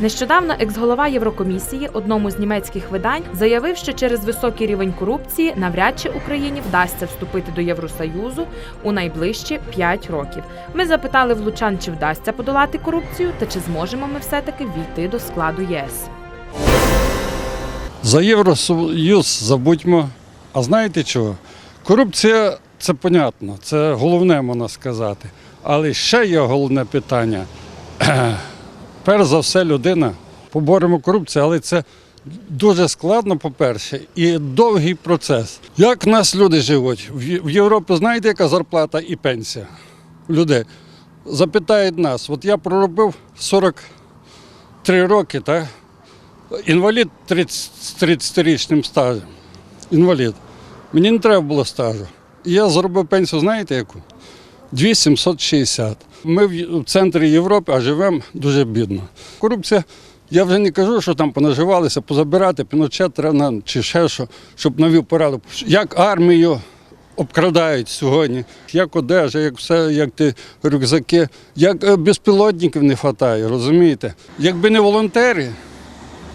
Нещодавно екс-голова Єврокомісії одному з німецьких видань заявив, що через високий рівень корупції навряд чи Україні вдасться вступити до Євросоюзу у найближчі 5 років. Ми запитали влучан, чи вдасться подолати корупцію, та чи зможемо ми все-таки війти до складу ЄС. За Євросоюз забудьмо. А знаєте чого? Корупція це понятно, це головне можна сказати. Але ще є головне питання. Перш за все, людина. Поборемо корупцію, але це дуже складно, по-перше, і довгий процес. Як в нас люди живуть? В Європі знаєте, яка зарплата і пенсія? Людей. Запитають нас, от я проробив 43 роки, так? Інвалід 30 з 30-річним стажем. Інвалід. Мені не треба було стажу. Я заробив пенсію, знаєте яку? 2760. Ми в центрі Європи, а живемо дуже бідно. Корупція, я вже не кажу, що там понаживалися, позабирати, піночет чи ще що, щоб навів порядок. Як армію обкрадають сьогодні, як одежа, як все, як ті рюкзаки, як е, безпілотників не вистачає, розумієте? Якби не волонтери,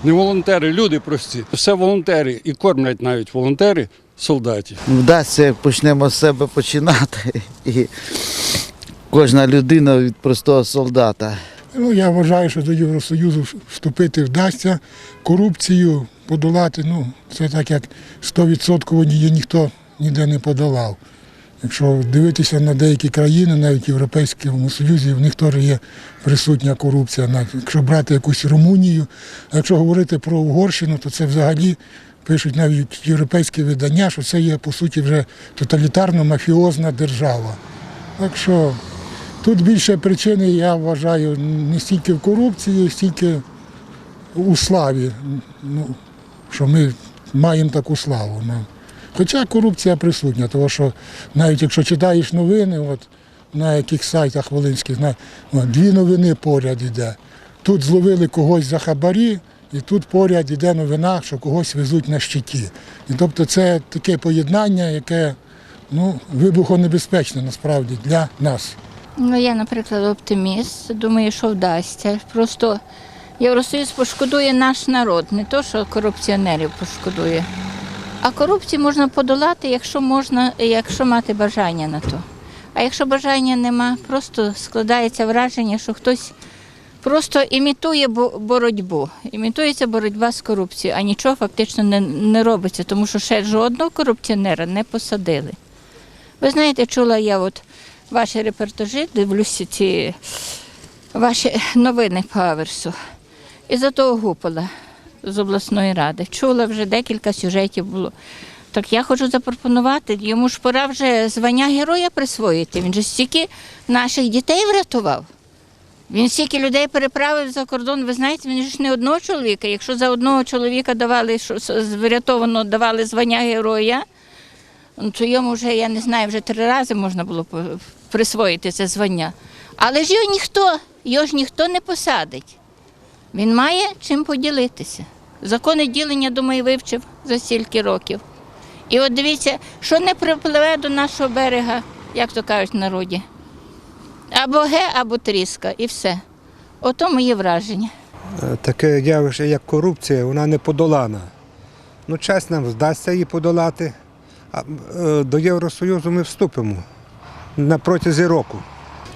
не волонтери, люди прості. Все волонтери і кормлять навіть волонтери солдатів. вдасться, почнемо з себе починати. І кожна людина від простого солдата. Ну, я вважаю, що до Євросоюзу вступити вдасться, корупцію подолати, ну, це так як 100% її ніхто ніде не подолав. Якщо дивитися на деякі країни, навіть в Європейському Союзі, в них теж є присутня корупція. Якщо брати якусь Румунію, а якщо говорити про Угорщину, то це взагалі пишуть навіть європейські видання, що це є по суті вже тоталітарно-мафіозна держава. Так що Тут більше причини, я вважаю, не стільки в корупції, стільки у славі. Ну, що ми маємо таку славу. Ну. Хоча корупція присутня, тому що навіть якщо читаєш новини, от, на яких сайтах волинських, на, от, дві новини поряд іде. Тут зловили когось за хабарі, і тут поряд іде новина, що когось везуть на щиті. І тобто це таке поєднання, яке ну, вибухонебезпечне насправді для нас. Ну, я, наприклад, оптиміст. Думаю, що вдасться. Просто Євросоюз пошкодує наш народ, не то, що корупціонерів пошкодує. А корупцію можна подолати, якщо можна, якщо мати бажання на то. А якщо бажання нема, просто складається враження, що хтось просто імітує боротьбу. Імітується боротьба з корупцією, а нічого фактично не, не робиться, тому що ще жодного корупціонера не посадили. Ви знаєте, чула я от ваші репортажі, дивлюся ці ваші новини по аверсу. І за того гупала з обласної ради. Чула вже декілька сюжетів було. Так я хочу запропонувати, йому ж пора вже звання героя присвоїти. Він же стільки наших дітей врятував. Він стільки людей переправив за кордон. Ви знаєте, він ж не одного чоловіка. Якщо за одного чоловіка давали що врятовано давали звання героя, Ну, то йому вже, я не знаю, вже три рази можна було присвоїти це звання. Але ж його ніхто, його ж ніхто не посадить. Він має чим поділитися. Закони ділення, думаю, вивчив за стільки років. І от дивіться, що не припливе до нашого берега, як то кажуть в народі. Або ге, або тріска, і все. Ото мої враження. Е, Таке явище, як корупція, вона не подолана. Ну, час нам вдасться її подолати. А е, до Євросоюзу ми вступимо на протязі року.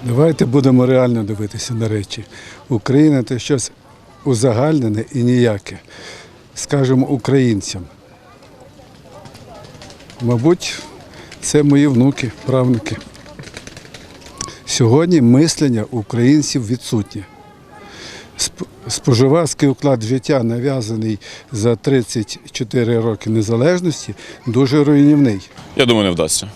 Давайте будемо реально дивитися на речі. Україна це щось узагальнене і ніяке. Скажемо українцям. Мабуть, це мої внуки, правнуки. Сьогодні мислення українців відсутнє. Споживацький уклад життя, нав'язаний за 34 роки незалежності, дуже руйнівний. Я думаю, не вдасться.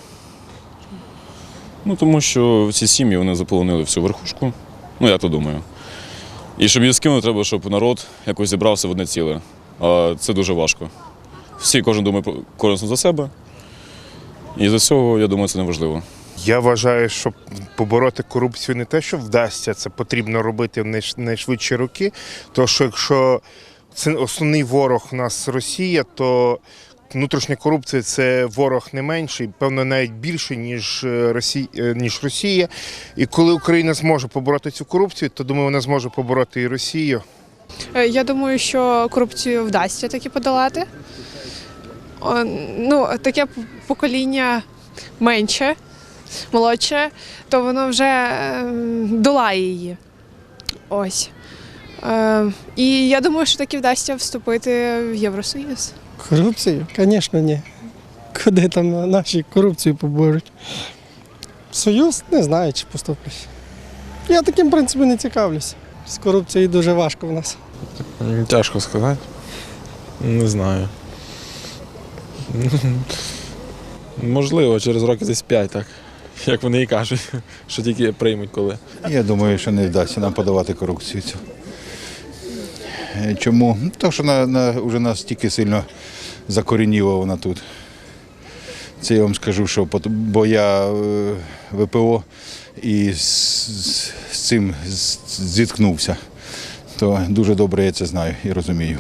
Ну, тому що ці сім'ї вони заполонили всю верхушку. Ну, я то думаю. І щоб її скинути, треба, щоб народ якось зібрався в одне ціле. А це дуже важко. Всі, кожен думає кожен за себе. І за цього, я думаю, це неважливо. Я вважаю, що побороти корупцію не те, що вдасться, це потрібно робити в найш- найшвидші роки. Тому що якщо це основний ворог у нас Росія, то внутрішня корупція це ворог не менший, певно, навіть більший, ніж е, Росія, ніж Росія. І коли Україна зможе побороти цю корупцію, то думаю, вона зможе побороти і Росію. Е, Я думаю, що корупцію вдасться таки подолати. Ну, таке покоління менше, молодше, то воно вже ем, долає її. Ось. Е, І я думаю, що таки вдасться вступити в Євросоюз. Корупцію? Звісно, ні. Куди там наші корупцію поборють? Союз не знаю, чи поступлять. Я таким, в принципі, не цікавлюся. З корупцією дуже важко в нас. Тяжко сказати. Не знаю. Можливо, через років десь 5, так. Як вони і кажуть, що тільки приймуть коли. Я думаю, що не вдасться нам подавати корупцію. цю. Е, Чому? Ну, Тому що на, на, вже настільки сильно закорініла вона тут. Це я вам скажу, що бо я е, ВПО і з, з, з цим зіткнувся. То дуже добре я це знаю і розумію.